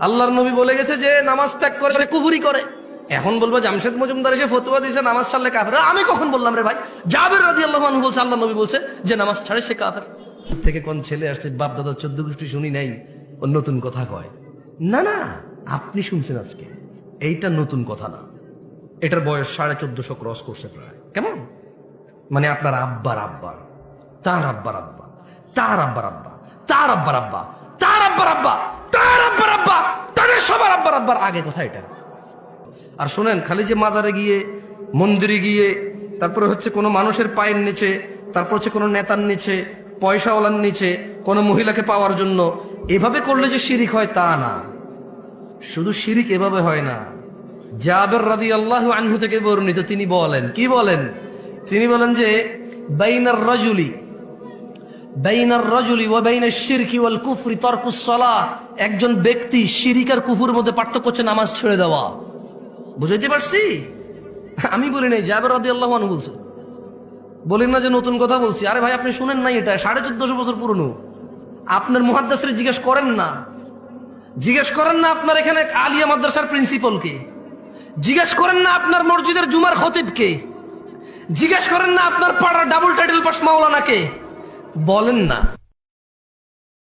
আল্লাহর নবী বলে গেছে যে, নামাজ ত্যাগ করে সে কুফুরি করে। এখন বলব, জামশেদ মজুমদার এসে ফতুয়া দিয়েছে, নামাজ ছাড়লে কাফের আমি কখন বললাম রে ভাই? জাবের রাজি আল্লাহ বলছে আল্লাহ নবী বলছে যে, নামাজ ছাড়ে সে কাফের। থেকে কোন ছেলে আসছে? বাপ দাদা চোদ্দ গোষ্ঠী শুনি নাই, ও নতুন কথা কয়। না না, আপনি শুনছেন আজকে। এইটা নতুন কথা না। এটার বয়স সাড়ে চোদ্দশো ক্রস করছে প্রায়। কেমন? মানে আপনার আব্বার আব্বার, তার আব্বার আব্বা, তার আব্বার আব্বা, তার আব্বার আব্বা, তার আব্বার আব্বা। আব্বার আগে কথা এটা। আর শোনেন, খালি যে মাজারে গিয়ে, মন্দিরে গিয়ে, তারপরে হচ্ছে কোনো মানুষের পায়ের নিচে, তারপর হচ্ছে কোনো নেতার নিচে, পয়সাওয়ালার নিচে, কোনো মহিলাকে পাওয়ার জন্য, এভাবে করলে যে শিরিক হয় তা না। শুধু শিরিক এভাবে হয় না। জাবের রাদি আল্লাহ আনহু থেকে বর্ণিত, তিনি বলেন, কি বলেন? তিনি বলেন যে, বাইনার রাজুলি কুফরি সালাহ। একজন ব্যক্তি শিরিক আর কুফুরের মধ্যে পার্থক্য হচ্ছে নামাজ ছেড়ে দেওয়া। বুঝাইতে পারছি? আমি বলি নাই, জাবের রাদি আল্লাহ বলছে। বলেন না যে নতুন কথা বলছি। আরে ভাই, আপনি শুনেন নাই এটা? সাড়ে চোদ্দশো বছর পুরনো। আপনার মুহাদ্দাসের জিজ্ঞেস করেন না। জিজ্ঞেস করেন না আপনার এখানে আলিয়া মাদ্রাসার প্রিন্সিপালকে জিজ্ঞেস করেন না আপনার মসজিদের জুমার খতিবকে। জিজ্ঞেস করেন না আপনার পাড়ার ডাবল টাইটেল পাস মাওলানাকে বলেন না।